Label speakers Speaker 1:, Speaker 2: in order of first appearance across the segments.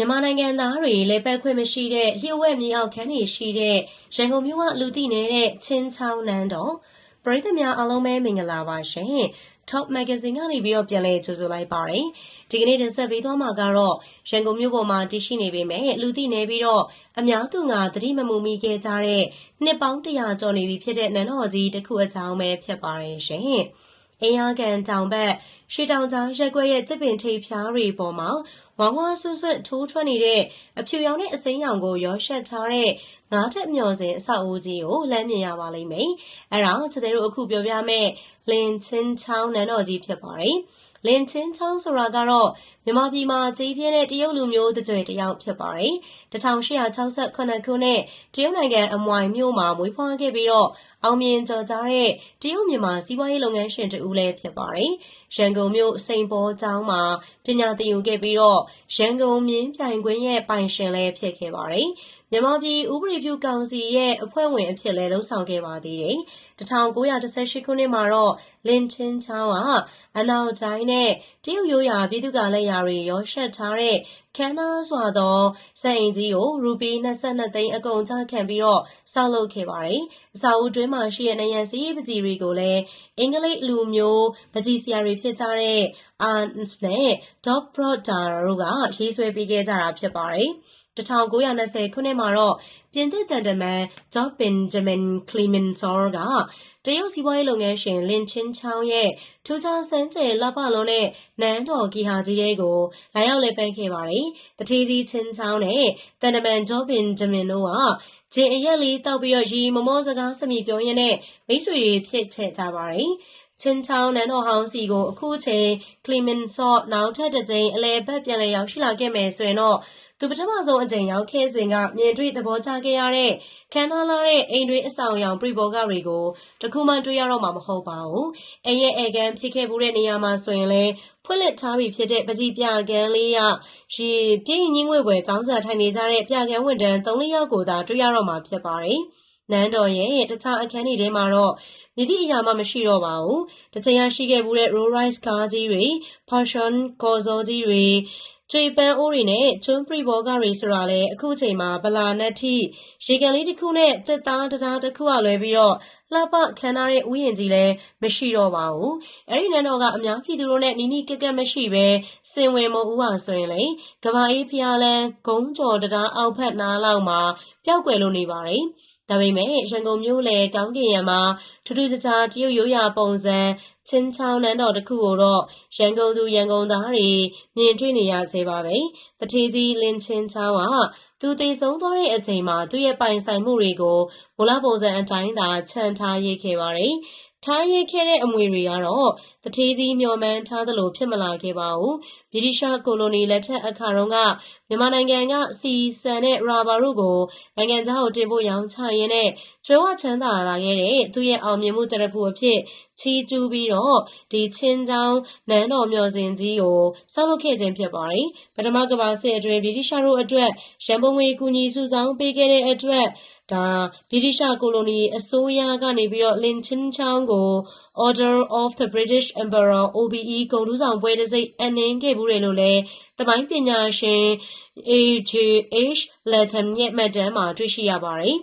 Speaker 1: မြန်မာနိုင်ငံသားတွေလေပတ်ခွင့်မရှိတဲ့ လျှို့ဝှက်မြေအောက်ခန်းတွေရှိတဲ့ ရန်ကုန်မြို့က လူသိနေတဲ့ ချင်းချောင်းနန်းတော် ပရိသတ်များအားလုံးပဲ မင်္ဂလာပါရှင် Top Magazine ကနေပြီးတော့ပြန်လည်ကြိုဆိုလိုက်ပါတယ် ဒီကနေ့ တင်ဆက်ပေးသွားမှာကတော့ ရန်ကုန်မြို့ပေါ်မှာ တည်ရှိနေပေမဲ့လူသိနေပြီးတော့ အများသူငါ သတိမမူမိခဲ့ကြတဲ့ နှစ်ပေါင်းတရာကျော်နေပြီဖြစ်တဲ့ နန်းတော်ကြီးတစ်ခုအကြောင်းပဲ ဖြစ်ပါတယ်ရှင် အင်အားကန်တောင်ဘက် ရွှေတောင်ကြားရက်ွက်ရဲ့တစ်ပင်ထိပ်ဖျားတွေပေါ်မှာ ဝါဝါဆွဆွထိုးထွက်နေတဲ့အဖြူရောင်နဲ့အစိမ်းရောင်ကိုရောရှက်ထားတဲ့ငါးထက်မျော်စင်အဆောက်အဦကြီးကိုလမ်းမြင်ရပါလိမ့်မယ်။အဲ့တော့ချက်တို့အခုပြောပြမယ့်လင်ချင်းချောင်းနန်းတော်ကြီးဖြစ်ပါတယ်။လင်ချင်းချောင်းဆိုတာကတော့ မြန်မာပြည်မှာ ကြီးပြင်းတဲ့ တရုတ်လူမျိုးတစ်ကြွယ်တစ်ယောက် ဖြစ်ပါတယ်။1868ခုနှစ် တရုတ်နိုင်ငံ အမွိုင်မြို့မှာ မွေးဖွားခဲ့ပြီးတော့အောင်မြင်ကျော်ကြားတဲ့ တရုတ်မြန်မာ စီးပွားရေးလုပ်ငန်းရှင်တူလည်း ဖြစ်ပါတယ်။ရန်ကုန်မြို့ စိန်ပေါ်ကျောင်းမှာ ပညာသင်ယူခဲ့ပြီးတော့ရန်ကုန်မြင်းပြိုင်ခွင်းရဲ့ ပိုင်ရှင်လည်း ဖြစ်ခဲ့ပါတယ်။ မြန်မာပြည်ဥပဒေပြုကောင်စီရဲ့အဖွဲ့ဝင်အဖြစ်လည်းလုပ်ဆောင်ခဲ့ပါသေးတယ်။1918ခုနှစ်မှာတော့လင်ချင်းချောင်းကအနောက်တိုင်းနဲ့တရုတ်ရိုးရာပြည်သူ့ကလက်ရာတွေရောရှက်ထားတဲ့ခမ်းနားစွာသောစံအိမ်ကြီးကိုရူပီ22သိန်းအကုန်ကျခံပြီးတော့ဆောက်လုပ်ခဲ့ပါတယ်။အစာအုပ်တွင်းမှာရှိတဲ့နယံစီးပကြီးတွေကိုလည်းအင်္ဂလိပ်လူမျိုးပကြီးဆရာတွေဖြစ်ကြတဲ့ Arns နဲ့ Dog Broder တို့ကရေးဆွဲပေးခဲ့ကြတာဖြစ်ပါတယ်။ 1920ခုနှစ်မှာတော့ ပြင်သစ်တန်တမန် George Benjamin Clemenceau က တရုတ်စီးပွားရေးလုပ်ငန်းရှင်လင်ချင်းချောင်းရဲ့ ထူးခြားစမ်းကြယ်လှပလုံးနဲ့ နန်းတော်ဂီဟာကြီးတွေကို လာရောက်လည်ပတ်ခဲ့ပါတယ်။တထေးကြီးချင်းချောင်းနဲ့တန်တမန် George Benjamin တို့ကဂျင်အရက်လေးတောက်ပြီးတော့ရီမမော စကားစမိပြောရင်းနဲ့ မိတ်ဆွေတွေ ဖြစ်ချက်ကြပါတယ်။ချင်းချောင်းနန်းတော်ဟောင်းစီကို အခုချိန်ကလီမင်ဆော့နောက်ထပ်တစ်ကြိမ် အလဲဘက်ပြန်လည်ရောက်ရှိလာခဲ့မယ်ဆိုရင်တော့ သူပထမဆုံးအကြိမ်ရောက်ခဲ့စဉ်ကမြင်တွေ့သဘောကျခဲ့ရတဲ့ခမ်းနားလာတဲ့အိမ်တွေအဆောင်အယောင်ပြဘောကတွေကိုတခုမှတွေ့ရတော့မှာမဟုတ်ပါဘူး။အိမ်ရဲ့အေကန်ဖြစ်ခဲ့မှုတဲ့နေရာမှာဆိုရင်လည်းဖွင့်လှစ်ထားပြီးဖြစ်တဲ့ပကြီးပြကန်းလေးရရေပြင်းညင်းငွေွယ်ကောင်းစားထိုင်နေကြတဲ့ပြကန်းဝန်တန်း၃-၄ယောက်ကိုသာတွေ့ရတော့မှာဖြစ်ပါတယ်။နန်းတော်ရဲ့တခြားအခန်းတွေထဲမှာတော့မြည်သည့်အရာမှမရှိတော့ပါဘူး။တချိန်ကရှိခဲ့မှုတဲ့ Rolls Royce ကားကြီးတွေ၊ Porsche ကော်ဇောကြီးတွေ ကျွေပန်းအိုးတွေနဲ့ ကျွန်းပရိဘောဂတွေဆိုတာလဲအခုချိန်မှာ ဗလာနက်ထိ ရေကန်လေးတစ်ခုနဲ့တစ်သားတသားတစ်ခုကလွဲပြီးတော့လှပခမ်းနားတဲ့ ဥယျာဉ်ကြီးလည်း မရှိတော့ပါဘူး။အဲ့ဒီနန်းတော်က အများပြည်သူတို့နဲ့ နီးနီးကက်ကက်မရှိပဲစင်ဝင်မဦးပါဆိုရင်လေကဘာအေးဖျားလန်း ဂုံးကျော်တရားအောက်ဖက်နားလောက်မှာ ပျောက်ကွယ်လို့နေပါတယ်။ ဒါပေမဲ့ ရန်ကုန်မြို့လေကောင်းကင်ရံမှာ ထူးထူးခြားခြား တရုတ်ရိုးရာပုံစံချင်းချောင်းနန်းတော်တစ်ခုကိုတော့ ရန်ကုန်သူ ရန်ကုန်သားတွေ မြင်တွေ့နေရဆဲပါပဲ။တထေးကြီးလင်းချင်းချောင်းကသူတည်ဆုံးသွားတဲ့အချိန်မှာ သူ့ရဲ့ပိုင်ဆိုင်မှုတွေကို မူလပုံစံအတိုင်းသာခြံထားရေးခဲ့ပါတယ်။ ထားရခဲ့တဲ့အမွေတွေကတော့တထေးကြီးမျှော်မှန်းထားသလို ဖြစ်မလာခဲ့ပါဘူး။ဗြိတိရှကိုလိုနီလက်ထက်အခါတုန်းက မြန်မာနိုင်ငံက ဆီ ဆန်နဲ့ ရာဘာတို့ကို နိုင်ငံခြားကို တင်ပို့ရောင်းချရင်းနဲ့ကျွဲဝချမ်းသာလာခဲ့တဲ့ သူရဲ့အောင်မြင်မှုတရဖူအဖြစ် ချီးကျူးပြီးတော့ဒီချင်းချောင်းနန်းတော်မျှော်စင်ကြီးကို ဆောက်လုပ်ခဲ့ခြင်း ဖြစ်ပါတယ်။ပထမကမ္ဘာစစ်အတွင်း ဗြိတိရှတို့အတွက် ရန်ပုံငွေ ကူညီစုဆောင်းပေးခဲ့တဲ့အတွက် ဒါဗြိတိရှကိုလိုနီအစိုးရကနေပြီးတော့လင်ချင်းချောင်းကို Order of the British Emperor OBE ဂုဏ်ထူးဆောင်ပွဲတံဆိပ်အပ်နှင်းခဲ့ဖူးတယ်လို့လည်းသမိုင်းပညာရှင် A.J.H. Latham ရဲ့မှတ်တမ်းမှာတွေ့ရှိရပါတယ်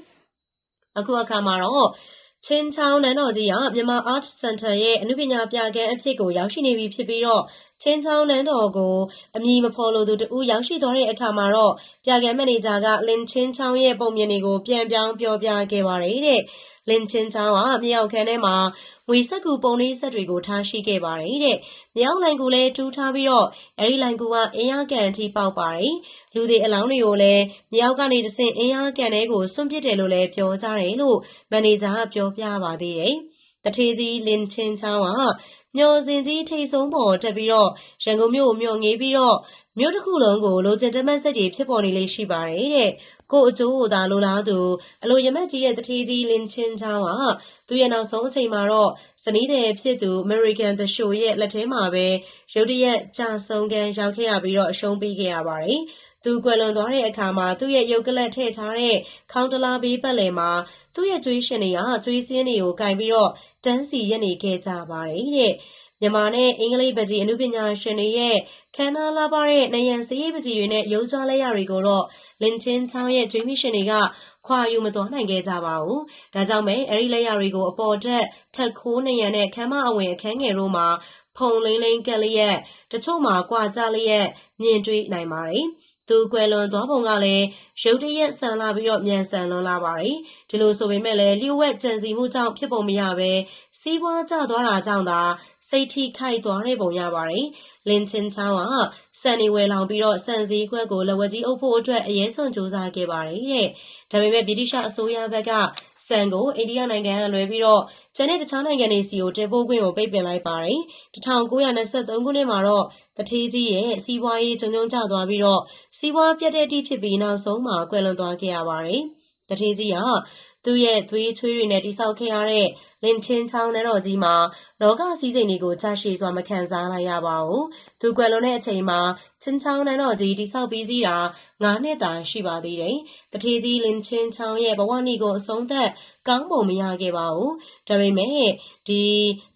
Speaker 1: ။အခုအခါမှာတော့ ချင်းချောင်းနန်းတော်ကြီးကမြန်မာ Art Center ရဲ့အနုပညာပြခန်းအဖြစ်ကို ရောက်ရှိနေပြီဖြစ်ပြီးတော့ ချင်းချောင်းနန်းတော်ကို အမည်မဖော်လိုသူတဦး ရောက်ရှိသွားတဲ့အခါမှာတော့ ပြခန်းမန်နေဂျာက လင်ချင်းချောင်းရဲ့ ပုံမြင်တွေကို ပြန်ပြောင်း ပြောပြခဲ့ပါတယ်တဲ့။ လင်ချင်းချောင်းကမြေအောက်ခန်းထဲမှာငွေစက္ကူပုံလေးဆက်တွေကိုထားရှိခဲ့ပါတယ်တဲ့။မြေအောက်လိုင်ကူလည်းတူးထားပြီးတော့အဲဒီလိုင်ကူကအင်းရကန်အထိပေါက်ပါတယ်။လူတွေအလောင်းတွေကိုလည်းမြေအောက်ကနေတဆင့်အင်းရကန်ထဲကိုစွန့်ပစ်တယ်လို့လည်းပြောကြတယ်လို့မန်နေဂျာကပြောပြပါသေးတယ်။တထေးကြီးလင်ချင်းချောင်းကမျော်စင်ကြီးထိတ်ဆုံးပေါ်တက်ပြီးတော့ရန်ကုန်မြို့ကိုမျော်ငေးပြီးတော့မြို့တစ်ခုလုံးကိုလိုချင်တမတ်စိတ်တွေဖြစ်ပေါ်နေလေရှိပါတယ်တဲ့ ကိုအကျိုးကိုသာလိုလားသူအလိုရမက်ကြီးရဲ့တထေးကြီးလင်ချင်းချောင်းကသူရဲ့နောက်ဆုံးအချိန်မှာတော့ဇနီးတဲ့ဖြစ်သူ American The Show ရဲ့လက်ထဲမှာပဲရုတ်တရက်ကြာဆုံးကန်ရောက်ခဲ့ရပြီးတော့အရှုံးပေးခဲ့ရပါတယ်သူကွယ်လွန်သွားတဲ့အခါမှာသူ့ရဲ့ရုပ်ကလပ်ထည့်ထားတဲ့ခေါင်းတလားဘေးပတ်လည်မှာသူ့ရဲ့ကြွေးရှင်တွေကကြွေးစင်းတွေကိုကင်ပြီးတော့တန်းစီရက်နေခဲ့ကြပါတယ်တဲ့။ မမြန်မာနဲ့ အင်္ဂလိပ်ပကြီးအမှုပညာရှင်တွေရဲ့ခန္ဓာလာပါတဲ့နယံစရေးပကြီးတွေနဲ့ ရုပ်ကြွလက်ရတွေကိုတော့ လင်ချင်းချောင်းရဲ့ကျွေးမရှင်တွေက ခွာယူမတော်နိုင်ခဲ့ကြပါဘူး။ဒါကြောင့်ပဲ အဲ့ဒီလက်ရတွေကို အပေါ်တက်ထက်ခိုးနယံနဲ့ခမ်းမအဝင် အခန်းငယ်တို့မှာ ဖုံလိမ့်လိမ့်ကက်လျက် တချို့မှာ ကွာကြလျက် မြင်တွေ့နိုင်ပါတယ်။ သူကွယ်လွန်သွားပုံကလည်းရုတ်တရက်ဆန်လာပြီးတော့မြန်ဆန်လွန်လာပါတယ်။ဒီလိုဆိုပေမဲ့လည်းလျှို့ဝှက်ကြံစီမှုကြောင့်ဖြစ်ပုံမရပဲစီးပွားကျသွားတာကြောင့်သာစိတ်ထိခိုက်သွားတဲ့ပုံရပါတယ်။ လင်ချင်းချောင်းကစံနေဝယ်လောင်ပြီးတော့စံစည်းခွက်ကိုလက်ဝဲကြီးအုပ်ဖို့အတွက်အရေးစွန့်ကြိုးစားခဲ့ပါတယ်တဲ့။ဒါပေမဲ့ဗြိတိရှအစိုးရဘက်ကစံကိုအိန္ဒိယနိုင်ငံကလွဲပြီးတော့ကျန်တဲ့တခြားနိုင်ငံတွေစီကိုတင်ပို့ခွင့်ကိုပိတ်ပင်လိုက်ပါတယ်။1923ခုနှစ်မှာတော့တထေးကြီးရဲ့စီးပွားရေးကျုံကျုံကျသွားပြီးတော့စီးပွားပြတ်တဲ့အထိဖြစ်ပြီးနောက်ဆုံးမှာကွယ်လွန်သွားခဲ့ရပါတယ်။တထေးကြီးကသူ့ရဲ့သွေးချွေးတွေနဲ့တိဆောက်ခဲ့ရတဲ့လင်ချင်းချောင်းနန်းတော်ကြီးမှာလောကစည်းစိမ်တွေကိုကြာရှည်စွာမခံစားလိုက်ရပါဘူး။သူကွယ်လွန်တဲ့အချိန်မှာချင်းချောင်းနန်းတော်ကြီးတိဆောက်ပြီးစီးတာ9နှစ်သာရှိပါသေးတယ်။တထေးကြီးလင်ချင်းချောင်းရဲ့ဘဝနီကိုအဆုံးသက်ကောင်းပုံမရခဲ့ပါဘူး။ဒါပေမဲ့ဒီ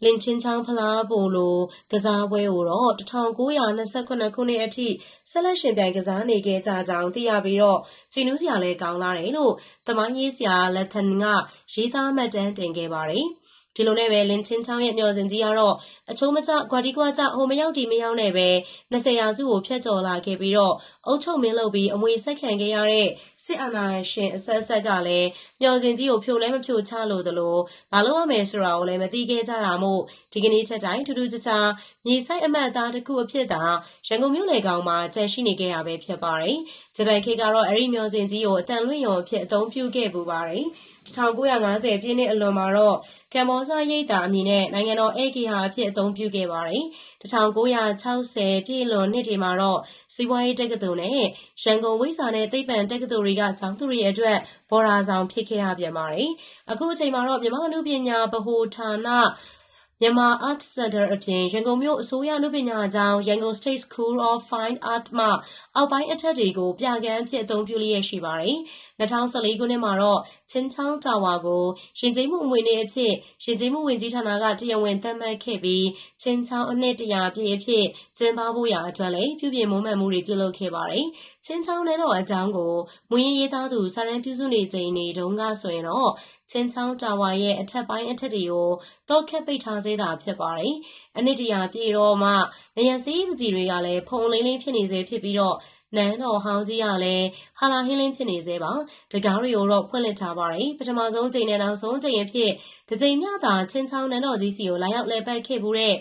Speaker 1: လင်ချင်းချောင်းဖလားပုံလိုကစားပွဲကိုတော့1928ခုနှစ်အထိဆက်လက်ရှင်ပြိုင်ကစားနေခဲ့ကြကြောင်းသိရပြီးတော့ဂျီနူးစရာလည်းကောင်းလာတယ်လို့တမိုင်းရေးဆရာလက်သန်ကရေးသားမှတ်တမ်းတင်ခဲ့ပါတယ်။ ဒီလိုနဲ့ပဲလင်ချင်းချောင်းရဲ့မျှော်စင်ကြီးကတော့အချိုးမကျကွာဒီကွာကျဟိုမရောက်ဒီမရောက်နဲ့ပဲ20ရာစုကိုဖျက်ကျော်လာခဲ့ပြီးတော့အုတ်ချုပ်မင်းလုပ်ပြီးအမွေဆက်ခံခဲ့ရတဲ့စစ်အာဏာရှင်အဆက်ဆက်ကလည်းမျှော်စင်ကြီးကိုဖြိုလဲမဖြိုချလို့တလို့ဘာလို့ရမယ်ဆိုတာကိုလည်းမသိခဲ့ကြတာမို့ဒီကနေ့ချက်တိုင်းထူးထူးခြားခြားမြေဆိုင်အမတ်သားတစ်ခုအဖြစ်သာ ရန်ကုန်မြို့လေကောင်မှာကြန့်ရှိနေခဲ့ရပဲ ဖြစ်ပါတယ် ဂျပန်ခေတ်ကတော့ အဲ့ဒီမျှော်စင်ကြီးကိုအတန်လွင့်ရုံအဖြစ် အသုံးပြုခဲ့ပူပါတယ်1950ပြည့်နှစ်အလွန်မှာတော့ ကမ္ဘောဇရိပ်သာအမည်နဲ့ နိုင်ငံတော်ဧည့်ဂေဟာအဖြစ် အသုံးပြုခဲ့ပါတယ်။1960ပြည့်လွန်နှစ်တွေမှာတော့ စီးပွားရေးတက္ကသိုလ်နဲ့ ရန်ကုန်ဝိဇ္ဇာနဲ့ သိပ္ပံတက္ကသိုလ်တွေက ကျောင်းသူတွေအတွက် ဘော်ဒါဆောင် ဖြစ်ခဲ့ရပြန်ပါတယ်။အခုအချိန်မှာတော့ မြန်မာ့အနုပညာဗဟိုဌာန မြန်မာ Art Center အပြင် ရန်ကုန်မြို့ အစိုးရ အနုပညာကျောင်း Yangon State School of Fine Art မှ အောက်ပိုင်းအထက်တွေကို ပြကန်းအဖြစ် အသုံးပြုလျက်ရှိပါတယ်။2014ခုနှစ်မှာတော့ချင်းချောင်းတာဝါကို ယဉ်ကျေးမှု အမွေအနှစ်အဖြစ် ယဉ်ကျေးမှုဝန်ကြီးဌာနက တရားဝင်သတ်မှတ်ခဲ့ပြီးချင်းချောင်းအနှစ်တရာပြည့်အဖြစ် ကျင်းပဖို့ရာအတွက်လည်း ပြုပြင်မွမ်းမံမှုတွေ ပြုလုပ်ခဲ့ပါတယ်။ချင်းချောင်းနယ်တော်အကြောင်းကိုမွေးရေးသားသူ စာရန်ပြုစုနေချိန်နေတုန်းကဆိုရင်တော့ ချင်းချောင်းတာဝါရဲ့အထက်ပိုင်းအထက်တွေကိုတော့ခက်ပိတ်ထားစေတာဖြစ်ပါတယ်။အနှစ်တရာပြည့်တော့မှနေရစီးပကြီးတွေကလည်းဖုံလင်းလင်းဖြစ်နေစေဖြစ်ပြီးတော့နန်းတော်ဟောင်းကြီးကလည်းဟာလာဟင်းလင်းဖြစ်နေသေးပါတကားတွေကိုတော့ဖွင့်လှစ်ထားပါတယ်ပထမဆုံးချိန်နဲ့နောက်ဆုံးချိန်အဖြစ်ဒီချိန်မြတာချင်းချောင်းနန်းတော်ကြီးစီကိုလာရောက်လဲပတ်ခဲ့မှုတဲ့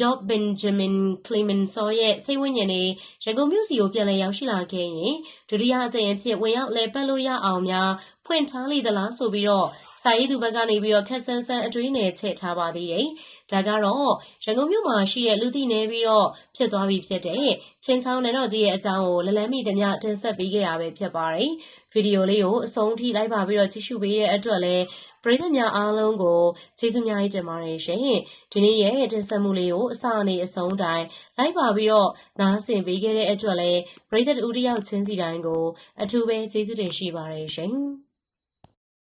Speaker 1: Job Benjamin Clemenceau ရဲ့စိတ်ဝိညာဉ်တွေရန်ကုန်မြို့စီကိုပြန်လည်ရောက်ရှိလာခဲ့ရင်ဒုတိယအကြိမ်အဖြစ်ဝင်ရောက်လဲပတ်လို့ရအောင်များဖွင့်ထားလိသလားဆိုပြီးတော့စာရေးသူဘက်ကနေပြီးတော့ခက်ဆန်းဆန်းအတွေးနယ်ချက်ထားပါသေးတယ်။ဒါကတော့ရန်ကုန်မြို့မှာရှိတဲ့လူသိနေပြီးတော့ဖြစ်သွားပြီဖြစ်တဲ့ချင်းချောင်းနယ်တော်ကြီးရဲ့အကြောင်းကိုလလန်းမိသမျှတင်ဆက်ပေးခဲ့ရပဲဖြစ်ပါတယ်။ ဗီဒီယိုလေးကိုအဆုံးထိလိုက်ပါပြီးတော့ကြည့်ရှုပေးတဲ့အတွက်လည်းပရိသတ်များအားလုံးကိုကျေးဇူးများကြီးတင်ပါတယ်ရှင်။ဒီနေ့ရဲ့တင်ဆက်မှုလေးကိုအစအနေအဆုံးတိုင်းလိုက်ပါပြီးတော့နားဆင်ပေးခဲ့တဲ့အတွက်လည်းပရိသတ်ဦးတယောက်ချင်းစီတိုင်းကိုအထူးပဲကျေးဇူးတင်ရှိပါတယ်ရှင်။